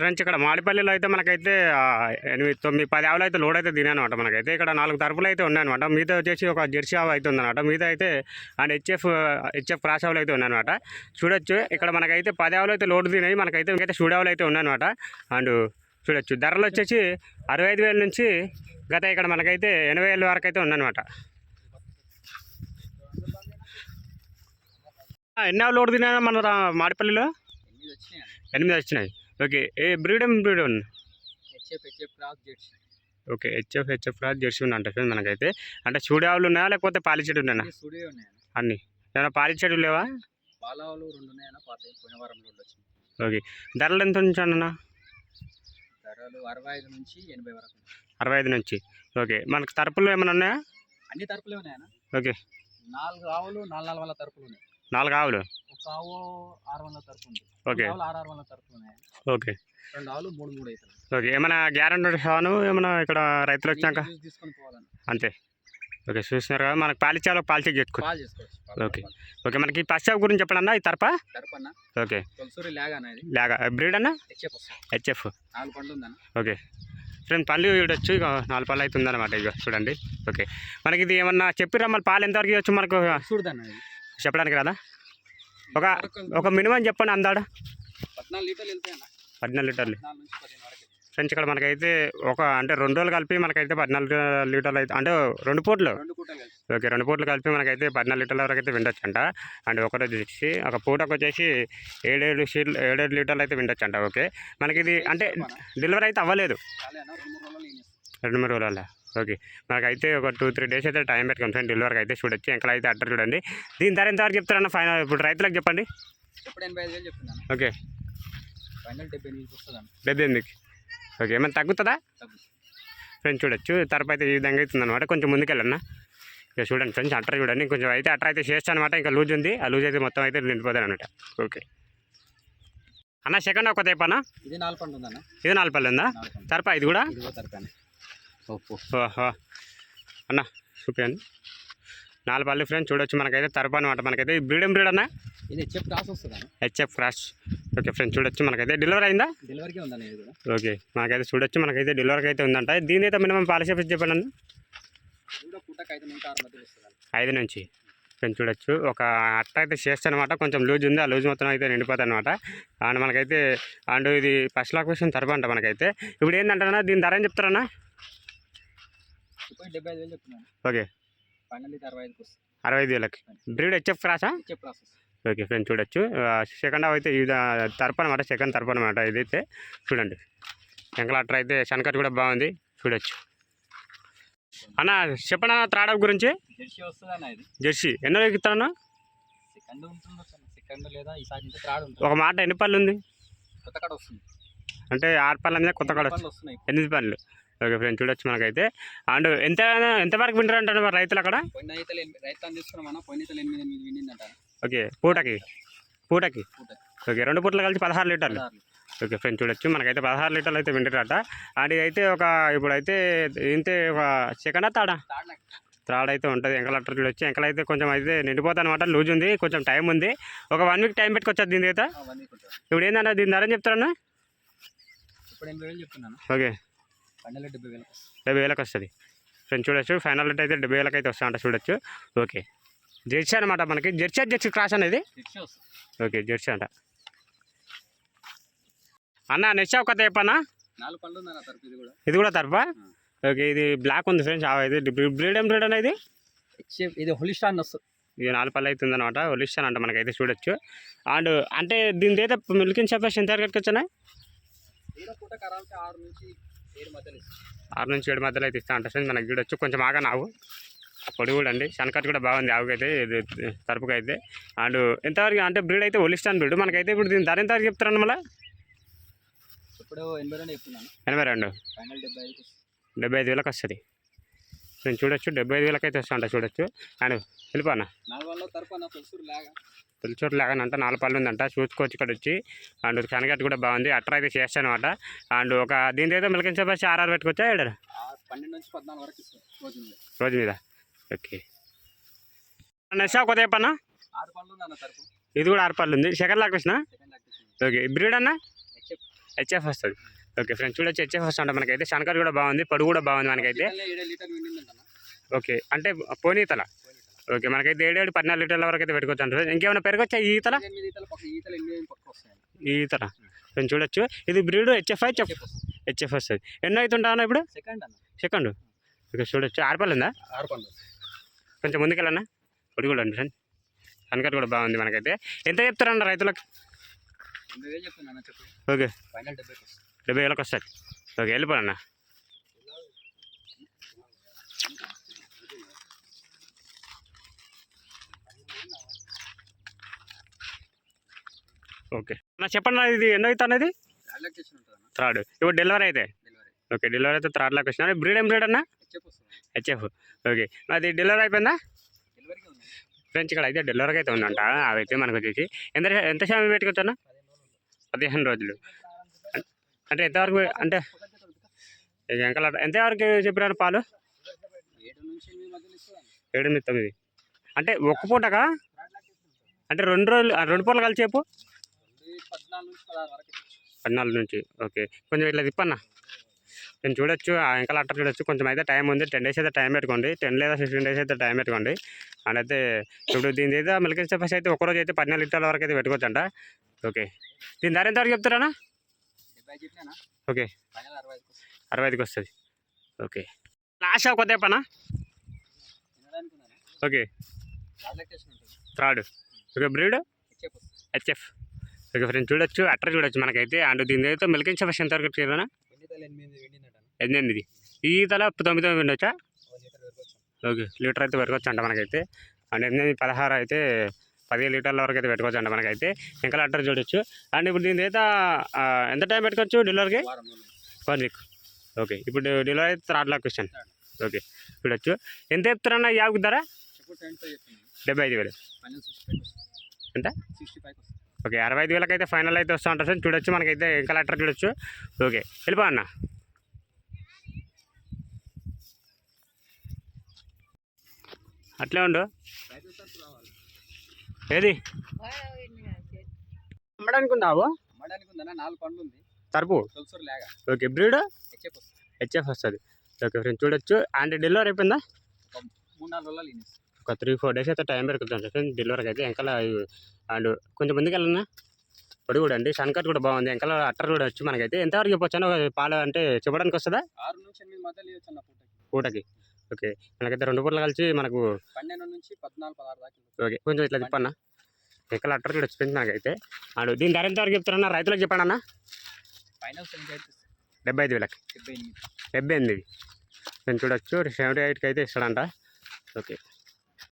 Friends ఇక్కడ మాడిపల్లిలో అయితే మనకైతే ఎనిమిది తొమ్మిది పది ఆవులు అయితే లోడ్ అయితే తినాయనమాట మనకైతే. ఇక్కడ నాలుగు తరపులు అయితే ఉన్నాయన్నమాట మీతో వచ్చేసి ఒక జెర్సీ ఆవు అయితే ఉందన్నమాట. మీతో అయితే అండ్ హెచ్ఎఫ్ హెచ్ఎఫ్ క్రాస్ ఆవులు అయితే ఉన్నాయన్నమాట. చూడొచ్చు ఇక్కడ మనకైతే పది ఆవులు అయితే లోడ్ తినాయి మనకైతే ఇంకైతే చూడ ఆవులు అయితే ఉన్నాయన్నమాట. అండ్ చూడొచ్చు ధరలు వచ్చేసి అరవై ఐదు వేల నుంచి గత ఇక్కడ మనకైతే ఎనభై వేల వరకు అయితే ఉందన్నమాట ఎన్ని ఆవులు లోడ్ తినా మన మాడిపల్లిలో? ఎనిమిది వచ్చినాయి. ఓకే. ఏ బ్రీడ్ ఏం బ్రీడ్. ఉంది HF HF cross okay. HF HF cross Jersey ఉంది అంటే మనకైతే. అంటే చూడే ఆవులు ఉన్నాయా లేకపోతే పాలిచెడు ఉన్నాయా? ఉన్నాయన్న. అన్ని. ఏమైనా పాలిచెడు లేవా? పాలావులు రెండు ఉన్నాయన్న పాత పోయిన ఓకే. ధరలు ఎంత నుంచి అన్న? ధరలు అరవై ఐదు నుంచి ఎనభై వరకు ఉన్నాయి. అరవై ఐదు నుంచి. ఓకే. మనకు తరపులు ఏమైనా ఉన్నాయా? అన్ని తరపులే ఉన్నాయన్న. ఓకే. నాలుగు ఆవులు నాలుగు నాలుగు వందల తరపులు ఉన్నాయి. నాలుగు ఆవులు? ఆవు ఆరు వందల ఓకే. ఆరు ఆరు వందల ఓకే. రెండు ఆవులు మూడు మూడు అవుతాయి ఓకే. ఏమైనా గ్యారంటీ హాను ఏమైనా ఇక్కడ రైతులు వచ్చినాక? చూసి తీసుకొని పోవాలన్న అంతే. ఓకే చూస్తున్నారు కదా. మనకు పాలిచ్చాలో పాలు చెక్ చేసుకో. కాల్ చేసుకోవచ్చు ఓకే. ఓకే మనకి పశ్చాప్ గురించి చెప్పండి ఈ తరపా? అన్న. ఓకే. లాగా అన్న బ్రీడ్ అన్న? HF okay. ఫ్రెండ్ పళ్ళు చూడొచ్చు ఇక నాలుగు పళ్ళు అయితే ఉందన్నమాట ఇక చూడండి. ఓకే. మనకి ఇది ఏమన్నా చెప్పిరా మన పాలు ఎంతవరకు ఇవ్వచ్చు మనకు? చెప్పడానికి రాదా? ఒక ఒక మినిమం చెప్పండి అందాడ. పద్నాలుగు లీటర్లు ఫ్రెండ్స్ ఇక్కడ మనకైతే ఒక అంటే రెండు రోజులు కలిపి మనకైతే పద్నాలుగు లీటర్లు అయితే అంటే రెండు పూటలు. ఓకే రెండు పూటలు కలిపి మనకైతే పద్నాలుగు లీటర్ల వరకు అయితే విండొచ్చు అంట అండ్ ఒక రోజు వచ్చి ఒక పూటకు వచ్చేసి ఏడేడు షీట్లు ఏడేడు లీటర్లు అయితే విండొచ్చు అంట ఓకే మనకి ఇది అంటే డెలివరీ అయితే అవ్వలేదు. రెండు మూడు రోజులు ఓకే. మనకైతే ఒక టూ త్రీ డేస్ అయితే టైం పెట్టుకుంటాం ఫ్రెండ్ డెలివరీకి అయితే చూడొచ్చు. ఇంకా అయితే అడ్డర్ చూడండి. దీని ధర ఎంతవరకు చెప్తారన్న ఫైనల్ ఇప్పుడు రైతులకు చెప్పండి. ఓకే. డెబ్బై ఎనిమిదికి ఎనిమిదికి. ఓకే. ఏమైనా తగ్గుతుందా? తగ్గు ఫ్రెండ్స్ చూడొచ్చు. తరపు అయితే ఈ విధంగా అవుతుంది అనమాట కొంచెం ముందుకెళ్ళన్నా ఇక చూడండి ఫ్రెండ్స్ అట్టర్ చూడండి. కొంచెం అయితే అట్టర్ అయితే చేస్తాను అనమాట ఇంకా లూజ్ ఉంది. ఆ లూజ్ అయితే మొత్తం అయితే నిండిపోతాను అనమాట ఓకే. అన్న సెకండ్ ఒక అన్న ఇది నాలుగు పండు ఇది నాలుగు పళ్ళు ఉందా? తరపా ఇది కూడా? తరపాను ఓహో అన్న చూపించండి నాలుగు పళ్ళు ఫ్రెండ్స్ చూడొచ్చు మనకైతే తరపు అనమాట మనకైతే బ్రీడెం బ్రీడ్ అన్న? ఇది HF cross HF cross okay friends చూడొచ్చు మనకైతే. డెలివరీ అయిందా? డెలివరీకే ఓకే మనకైతే చూడొచ్చు మనకైతే డెలివరీకి అయితే ఉందంట. దీని అయితే మినిమం పాలసీ ఫీస్ చెప్పండి అన్న. ఐదు నుంచి కొంచెం చూడొచ్చు. ఒక అట్ట అయితే చేస్తాను అనమాట కొంచెం లూజ్ ఉంది. ఆ లూజ్ మొత్తం అయితే నిండిపోతుంది అనమాట అండ్ మనకైతే అండ్ ఇది ఫస్ట్ లాక్ క్వశ్చన్ తరపు అంట మనకైతే. ఇప్పుడు ఏంటంటారా దీని ధర ఏం చెప్తారన్నా? డెబ్బై ఐదు వేలు చెప్తున్నాను. ఓకే. ఫైనల్ అరవై ఐదుకి వస్తుంది. అరవై ఐదు వేలకి బ్రీడ్ హెచ్ఎఫ్ క్రాసా హెచ్ఎఫ్ ఓకే ఫ్రెండ్ చూడొచ్చు. సెకండ్ హాఫ్ అయితే ఇది తరపు అనమాట సెకండ్ తరపు అనమాట ఇదైతే. చూడండి. వెంకల అట్టర్ అయితే శనకట్ కూడా బాగుంది. చూడొచ్చు. అన్న చెప్పండి అన్న త్రాడప్ గురించి? జెర్సీ వస్తుందన్న ఇది. జెర్సీ. ఎన్నో ఎగుతాను సెకండ్ ఉంటుంది సెకండ్ లేదా ఈసారి నుంచి థర్డ్ ఉంటుంది. ఒక మాట ఎన్ని పళ్ళు ఉంది? కొత్త కాడ వస్తుంది. అంటే ఆరు పళ్ళ మీద కొత్త కాడ ఎనిమిది పనులు ఓకే ఫ్రెండ్ చూడొచ్చు మనకైతే. అండ్ ఎంత ఎంతవరకు వింటారు అంటారు మరి రైతులు అక్కడ? ఓకే పూటకి? పూటకి? పూట. ఓకే రెండు పూటలు కలిసి పదహారు లీటర్లు. ఓకే ఫ్రెండ్ చూడొచ్చు. మనకైతే పదహారు లీటర్లు అయితే వింటారట. అండ్ ఇదైతే ఒక ఇప్పుడైతే ఇంతే ఒక సెకండ్ తాడా? త్రాడ్ అయితే ఉంటుంది. ఎంకల అట్టర్ చూడొచ్చు. ఎంకలు అయితే కొంచెం అయితే నిండిపోతుంది అనమాట లూజ్ ఉంది. కొంచెం టైం ఉంది. ఒక వన్ వీక్ టైం పెట్టుకొచ్చారు దీని అయితే ఇప్పుడు ఏంటంటే దీని ధర చెప్తారన్నా? ఇప్పుడు ఎనభై వేలు చెప్తున్నాను ఓకే డెబ్బై వేలకు వస్తుంది. డెబ్బై వేలకు వస్తుంది. ఫ్రెండ్ చూడొచ్చు ఫైనల్ రేట్ అయితే డెబ్బై వేలకు అయితే వస్తా చూడొచ్చు. ఓకే. జెర్సీ అనమాట మనకి. జెర్సీ జెర్సీ క్రాస్ అనేది? ఓకే జెర్సీ అంట. అన్న నెక్స్ట్ ఒక చెప్పన్నా నాలుగు పళ్ళు ఉందన్న తరపు ఇది కూడా. ఇది కూడా తరపా? ఓకే ఇది బ్లాక్ ఉంది ఫ్రెండ్స్. ఆ ఇది బ్రీడ్ ఏం బ్రీడ్ అనేది? ఇది హోలిస్టాన్ వస్తుంది ఇది నాలుగు పళ్ళు అవుతుంది అనమాట ఒలిస్తాను అంట మనకైతే చూడొచ్చు. అండ్ అంటే దీని అయితే మిల్కింగ్ చెప్పేసి ఎంత వరకు వచ్చినాయి ఆరు నుంచి ఏడు మధ్యలో ఇస్తుంది ఆరు నుంచి ఏడు మధ్యలో అయితే ఇస్తా ఉంటుంది మనకి చూడొచ్చు. కొంచెం ఆగా నావు పొడి కూడా అండి. శనకట్ కూడా బాగుంది ఆవుకైతే. ఇది తరపుకి అయితే అండ్ ఎంతవరకు అంటే బ్రీడ్ అయితే ఒలిస్తాను బ్రీడ్. మనకైతే ఇప్పుడు దీని ధర ఎంతవరకు చెప్తారండి మళ్ళీ? ఇప్పుడు ఎనభై రెండు చెప్తున్నాను. ఎనభై రెండు. డెబ్బై ఐదు వేలకు వస్తుంది. నేను చూడొచ్చు డెబ్బై ఐదు వేలకు అయితే వస్తా అంట చూడొచ్చు అండ్ వెళ్ళిపోనా తొలిచోటు లాగానంట నాలుగు పళ్ళు ఉందంట. చూసుకోవచ్చు ఇక్కడ వచ్చి అండ్ శనగట్టు కూడా బాగుంది అట్రా అయితే చేస్తాను అనమాట అండ్ ఒక దీని అయితే మిల్కింగ్ చెప్పేసి ఆర్ఆర్ పెట్టుకోవచ్చా ఏడారు రోజు మీద. ఓకే. నెక్స్ట్ కొత్త చెప్పన్నా? ఇది కూడా ఆరు పళ్ళు ఉంది. Second lock active okay. Breed అన్న? హెచ్ఎఫ్ వస్తుంది. ఓకే ఫ్రెండ్స్ చూడొచ్చు హెచ్ఎఫ్ వస్తుంది మనకైతే. శనకర్ కూడా బాగుంది పొడుగు కూడా బాగుంది మనకైతే. ఓకే అంటే పోనీతల ఓకే మనకైతే ఏడేడు పద్నాలుగు లీటర్ల వరకు అయితే పెట్టుకోవచ్చు అంటారు. ఇంకేమైనా పెరగచ్చా ఈతల? ఈతలు ఫ్రెండ్స్ చూడొచ్చు. ఇది బ్రీడ్ హెచ్ఎఫ్ చెప్ హెచ్ఎఫ్ వస్తుంది. ఎన్నో అవుతుంటా ఇప్పుడు? సెకండ్ ఓకే చూడొచ్చు. ఆరుపల్లి ఉందా? పండు కొంచెం ముందుకెళ్ళన్నా పొడి కూడా అండి ఫ్రెండ్ కనకట్ కూడా బాగుంది మనకైతే. ఎంత చెప్తారన్న రైతులకు? ఓకే. డెబ్బై వేలకు వస్తుంది ఓకే వెళ్ళిపోనన్నా. ఓకే. అన్న చెప్పండి ఇది ఎన్నో అవుతా అనేది రిలాక్సేషన్ థర్డ్. ఇప్పుడు డెలివరీ అయితే? ఓకే డెలివరీ అయితే థర్డ్ లాక్ వచ్చిన బ్రీడ్ ఏం బ్రీడ్ అన్న? హెచ్ఎఫ్. ఓకే. అది డెలివరీ అయిపోయిందా? ఫ్రెండ్స్ ఇక్కడ అయితే డెలివరీ అయితే ఉందంట. అవైతే మనకు వచ్చేసి ఎంత ఎంత శాతం పెట్టుకోవచ్చు అన్న? పదిహేను రోజులు. అంటే ఎంతవరకు అంటే ఎంకల ఎంతవరకు చెప్పినారు పాలు? ఏడు ఎనిమిది తొమ్మిది. అంటే ఒక్క పూటకా? అంటే రెండు రోజులు రెండు పూటలు కలిసి చెప్పు. పద్నాలుగు నుంచి ఓకే. కొంచెం ఇట్లా తిప్పన్న. నేను చూడొచ్చు ఆ ఎంకల అట్ట చూడొచ్చు. కొంచెం అయితే టైం ఉంది. టెన్ డేస్ అయితే టైం పెట్టుకోండి. టెన్ లేదా ఫిఫ్టీన్ డేస్ అయితే టైం పెట్టుకోండి. అండ్ అయితే ఇప్పుడు దీని అయితే మిల్క్ స్టెఫస్ అయితే ఒక రోజు అయితే పద్నాలుగు లీటర్ల వరకు అయితే పెట్టుకోవచ్చు అంట ఓకే. దీని ధర ఎంతవరకు చెప్తారా ఓకే. అరవై ఐదుకి వస్తుంది. అరవై ఐదుకి వస్తుంది. ఓకే. లాస్ట్ కొత్త పనా తినడానికి ఉందన్న okay. Third okay breed HF okay friends చూడొచ్చు అట్ర చూడొచ్చు మనకైతే. అండ్ దీని అయితే మిల్కింగ్ స్టెఫస్ ఎంత వరకు తల ఎనిమిది ఈ తల తొమ్మిది తొమ్మిది ఉండొచ్చా? వరకు ఓకే లీటర్ అయితే పెరగచ్చు అంట మనకైతే. అండ్ ఎనిమిది పదహారు అయితే పదిహేను లీటర్ల వరకు అయితే పెట్టుకోవచ్చు అంట మనకైతే. ఇంకా లెటర్ చూడొచ్చు. అండ్ ఇప్పుడు దీని అయితే ఎంత టైం పెట్టుకోవచ్చు డెలివరీకి వన్ వీక్. ఓకే. ఇప్పుడు డెలివరీ అయితే థర్డ్ లాక్ క్వశ్చన్. ఓకే. చూడొచ్చు. ఎంత చెప్తారన్న యాభై ధర? డెబ్బై ఐదు వేలు. ఎంత? ఓకే. అరవై ఐదు వేలకైతే ఫైనల్ అయితే వస్తూ ఉంటుంది సార్ చూడొచ్చు మనకైతే ఇంకా లెటర్ చూడొచ్చు. ఓకే. వెళ్ళిపో అన్న. అట్లే ఉండు. ఏది? అమ్మడానికి ఉందావు తరపు ఓకే బ్రీడ్? హెచ్ఎఫ్ వస్తుంది. హెచ్ఎఫ్ వస్తుంది. ఓకే ఫ్రెండ్స్ చూడొచ్చు. అండ్ డెలివరీ అయిపోయిందా? ఒక మూడు నాలుగు రోజులు లీనిస్ ఒక త్రీ ఫోర్ డేస్ అయితే టైం పెరుగుతుంది ఫ్రెండ్స్ డెలివరీకి అయితే వెంకల అండ్ కొంచెం ముందుకు వెళ్ళన్నా పొడి కూడా అండి సన్కట్ కూడా బాగుంది. వెంకల అట్టర్ కూడా వచ్చి మనకైతే. ఎంతవరకు చెప్పొచ్చు ఒక పాలు అంటే చెప్పడానికి వస్తుందా? పూటకి. ఓకే. మనకైతే రెండు పూటలు కలిసి మనకు పన్నెండు నుంచి పద్నాలుగు పదహారు దాకా ఇవ్వచ్చు. ఓకే. కొంచెం ఇట్లా చెప్పన్నా వెంకల అట్టర్ కూడా వచ్చింది నాకైతే. అండ్ దీని ధర ఎంతవరకు చెప్తారన్నా రైతులకు చెప్పండి అన్న. డెబ్బై ఐదు వేలకి. డెబ్బై ఎనిమిది. నేను చూడొచ్చు. సెవెంటీ ఎయిట్కి అయితే ఇస్తాడంట. ఓకే.